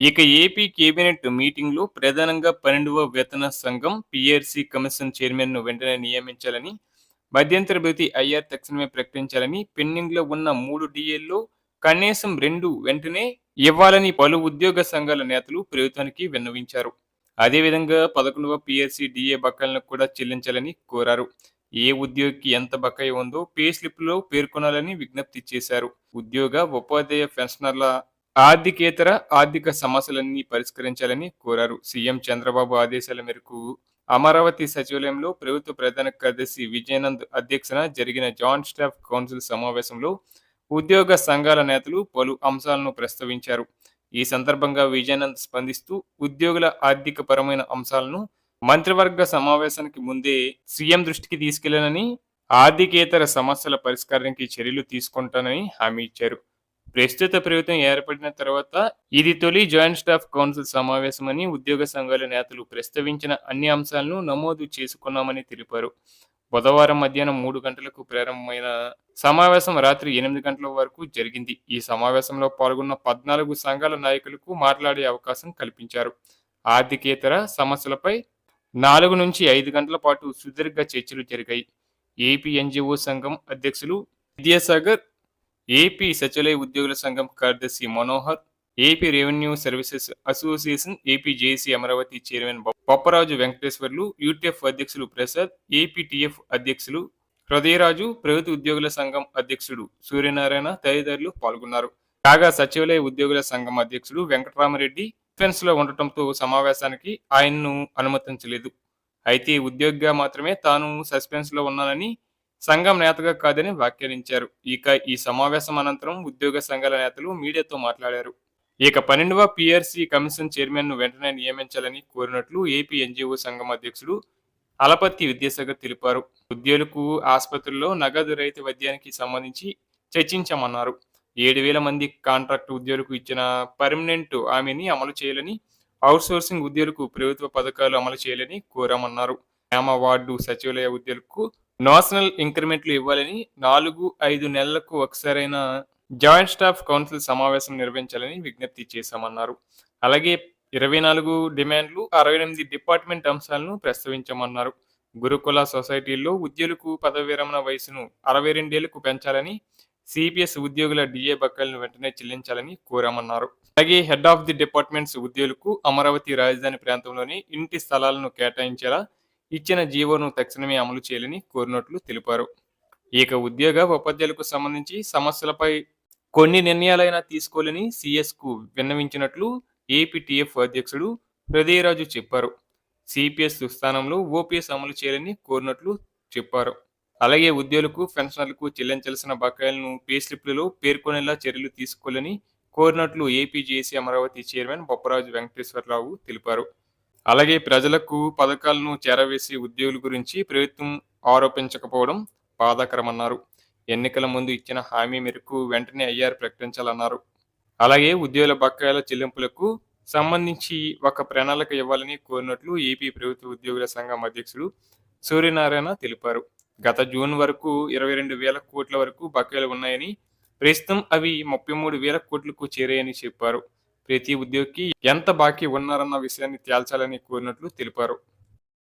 ఇక AP cabinet మీటింగ్లో ప్రధానంగా పన్నెండవ వేతన సంఘం పిఆర్సీ కమిషన్ చైర్మన్ను వెంటనే నియమించాలని మధ్యంతర భృతి ఐఆర్ తక్షణమే ప్రకటించాలని పెండింగ్లో ఉన్న మూడు డిఏల్లో కనీసం రెండు వెంటనే ఇవ్వాలని పలు ఉద్యోగ సంఘాల నేతలు ప్రభుత్వానికి విన్నవించారు. అదేవిధంగా పదకొండవ పిఆర్సీ డిఏ బకాయిలను కూడా చెల్లించాలని కోరారు. ఏ ఉద్యోగికి ఎంత బకాయి ఉందో పే స్లిప్లో పేర్కొనాలని విజ్ఞప్తి చేశారు. ఉద్యోగ ఉపాధ్యాయ పెన్షనర్ల ఆర్థికేతర ఆర్థిక సమస్యలన్నీ పరిష్కరించాలని కోరారు. సీఎం చంద్రబాబు ఆదేశాల మేరకు అమరావతి సచివాలయంలో ప్రభుత్వ ప్రధాన కార్యదర్శి విజయనంద్ అధ్యక్షన జరిగిన జాయింట్ స్టాఫ్ కౌన్సిల్ సమావేశంలో ఉద్యోగ సంఘాల నేతలు పలు అంశాలను ప్రస్తావించారు. ఈ సందర్భంగా విజయనంద్ స్పందిస్తూ ఉద్యోగుల ఆర్థిక పరమైన అంశాలను మంత్రివర్గ సమావేశానికి ముందే సీఎం దృష్టికి తీసుకెళ్ళానని ఆర్థికేతర సమస్యల పరిష్కారానికి చర్యలు తీసుకుంటానని హామీ ఇచ్చారు. ప్రస్తుత ప్రభుత్వం ఏర్పడిన తర్వాత ఇది తొలి జాయింట్ స్టాఫ్ కౌన్సిల్ సమావేశమని ఉద్యోగ సంఘాల నేతలు ప్రస్తావించిన అన్ని అంశాలను నమోదు చేసుకున్నామని తెలిపారు. బుధవారం మధ్యాహ్నం మూడు గంటలకు ప్రారంభమైన సమావేశం రాత్రి ఎనిమిది గంటల వరకు జరిగింది. ఈ సమావేశంలో పాల్గొన్న పద్నాలుగు సంఘాల నాయకులకు మాట్లాడే అవకాశం కల్పించారు. ఆర్థికేతర సమస్యలపై నాలుగు నుంచి ఐదు గంటల పాటు సుదీర్ఘ చర్చలు జరిగాయి. ఏపీ ఎన్జిఓ సంఘం అధ్యక్షులు విద్యాసాగర్ ఏపీ సచివాలయ ఉద్యోగుల సంఘం కార్యదర్శి Manohar AP revenue services association AP JC Amaravati chairman Bopparaju Venkateswarlu UTF అధ్యక్షులు ప్రసాద్ ఏపీటీఎఫ్ అధ్యక్షులు హృదయరాజు ప్రభుత్వ ఉద్యోగుల సంఘం అధ్యక్షుడు సూర్యనారాయణ తదితరులు పాల్గొన్నారు. కాగా సచివాలయ ఉద్యోగుల సంఘం అధ్యక్షుడు వెంకటరామరెడ్డి డిఫెన్స్లో ఉండటంతో సమావేశానికి ఆయన్ను అనుమతించలేదు. అయితే ఉద్యోగిగా మాత్రమే తాను సస్పెన్స్లో ఉన్నానని సంఘం నేతగా కాదని వ్యాఖ్యానించారు. ఇక ఈ సమావేశం అనంతరం ఉద్యోగ సంఘాల నేతలు మీడియాతో మాట్లాడారు. ఇక పన్నెండవ పిఆర్సీ కమిషన్ చైర్మన్ను వెంటనే నియమించాలని కోరినట్లు ఏపీ ఎన్జిఓ సంఘం అధ్యక్షుడు అలపత్తి విద్యాసాగర్ తెలిపారు. ఉద్యోగులకు ఆసుపత్రుల్లో నగదు రహిత వైద్యానికి సంబంధించి చర్చించామన్నారు. ఏడు వేల మంది కాంట్రాక్ట్ ఉద్యోగులకు ఇచ్చిన పర్మనెంట్ హామీని అమలు చేయాలని అవుట్సోర్సింగ్ ఉద్యోగులకు ప్రభుత్వ పథకాలు అమలు చేయాలని కోరామన్నారు. గ్రామ వార్డు సచివాలయ ఉద్యోగులకు నేషనల్ ఇంక్రిమెంట్లు ఇవ్వాలని నాలుగు ఐదు నెలలకు ఒకసారైనా జాయింట్ స్టాఫ్ కౌన్సిల్ సమావేశం నిర్వహించాలని విజ్ఞప్తి చేశామన్నారు. అలాగే ఇరవై నాలుగు డిమాండ్లు అరవై ఎనిమిది డిపార్ట్మెంట్ అంశాలను ప్రస్తావించామన్నారు. గురుకుల సొసైటీల్లో ఉద్యోగులకు పదవి విరమణ వయసును అరవై రెండేళ్ళకు పెంచాలని సిపిఎస్ ఉద్యోగుల డిఏ బకాయిలను వెంటనే చెల్లించాలని కోరామన్నారు. అలాగే హెడ్ ఆఫ్ ది డిపార్ట్మెంట్స్ ఉద్యోగులకు అమరావతి రాజధాని ప్రాంతంలోని ఇంటి స్థలాలను కేటాయించేలా ఇచ్చిన జీవోను తక్షణమే అమలు చేయాలని కోరినట్లు తెలిపారు. ఇక ఉద్యోగ ఉపాధ్యాయులకు సంబంధించి సమస్యలపై కొన్ని నిర్ణయాలైనా తీసుకోవాలని సిఎస్కు విన్నవించినట్లు ఏపీటీఎఫ్ అధ్యక్షుడు హృదయరాజు చెప్పారు. సిపిఎస్ స్థానంలో ఓపీఎస్ అమలు చేయాలని కోరినట్లు చెప్పారు. అలాగే ఉద్యోగులకు పెన్షనర్లకు చెల్లించాల్సిన బకాయిలను పే స్లిప్లలో పేర్కొనేలా చర్యలు తీసుకోవాలని కోరినట్లు ఏపీజేసీ అమరావతి చైర్మన్ బొప్పరాజు వెంకటేశ్వరరావు తెలిపారు. అలాగే ప్రజలకు పథకాలను చేరవేసి ఉద్యోగుల గురించి ప్రభుత్వం ఆరోపించకపోవడం బాధాకరమన్నారు. ఎన్నికల ముందు ఇచ్చిన హామీ మేరకు వెంటనే ఐఆర్ ప్రకటించాలన్నారు. అలాగే ఉద్యోగుల బకాయిల చెల్లింపులకు సంబంధించి ఒక ప్రణాళిక ఇవ్వాలని కోరినట్లు ఏపీ ప్రభుత్వ ఉద్యోగుల సంఘం అధ్యక్షుడు సూర్యనారాయణ తెలిపారు. గత జూన్ వరకు ఇరవై రెండు వేల కోట్ల వరకు బకాయిలు ఉన్నాయని ప్రస్తుతం అవి ముప్పై మూడు వేల కోట్లకు చేరాయని చెప్పారు. ప్రతి ఉద్యోగికి ఎంత బాకీ ఉన్నారన్న విషయాన్ని తేల్చాలని కోరినట్లు తెలిపారు.